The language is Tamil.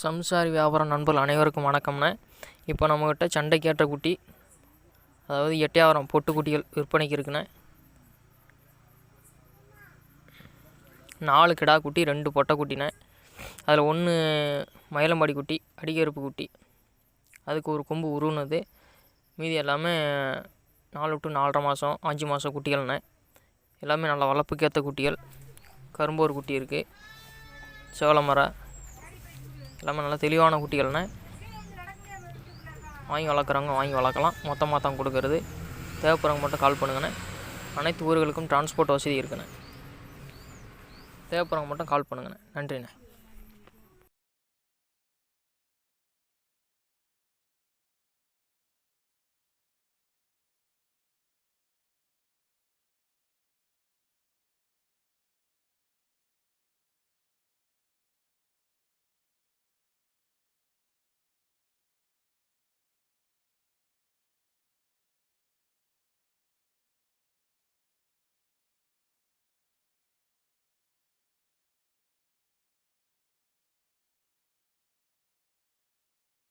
சம்சாரி வியாபாரம் நண்பர்கள் அனைவருக்கும் வணக்கம்ண்ணே. இப்போ நம்மக்கிட்ட சண்டைக்கேற்ற குட்டி அதாவது எட்டையாவரம் பொட்டுக்குட்டிகள் விற்பனைக்கு இருக்குண்ணே. நாலு கிடா குட்டி ரெண்டு பொட்டை குட்டிண்ண. அதில் ஒன்று மயிலம்பாடி குட்டி அடிகருப்பு குட்டி. அதுக்கு ஒரு கொம்பு உருவுனது. மீதி எல்லாமே நாலு டு நாலரை மாதம் அஞ்சு மாதம் குட்டிகள்ண்ணே. எல்லாமே நல்ல வளர்ப்புக்கேற்ற குட்டிகள். கரும்போர் குட்டி இருக்குது சோளமர எல்லாமே நல்ல தெளிவான குட்டிகள்ண்ணே. வாங்கி வளர்க்குறவங்க வாங்கி வளர்க்கலாம். மொத்தமாக தான் கொடுக்கறது. தேவைப்படுறவங்க மட்டும் கால் பண்ணுங்கண்ணே. அனைத்து ஊர்களுக்கும் டிரான்ஸ்போர்ட் வசதி இருக்குண்ணே. தேவைப்படுறவங்க மட்டும் கால் பண்ணுங்கண்ணே. நன்றிண்ணே.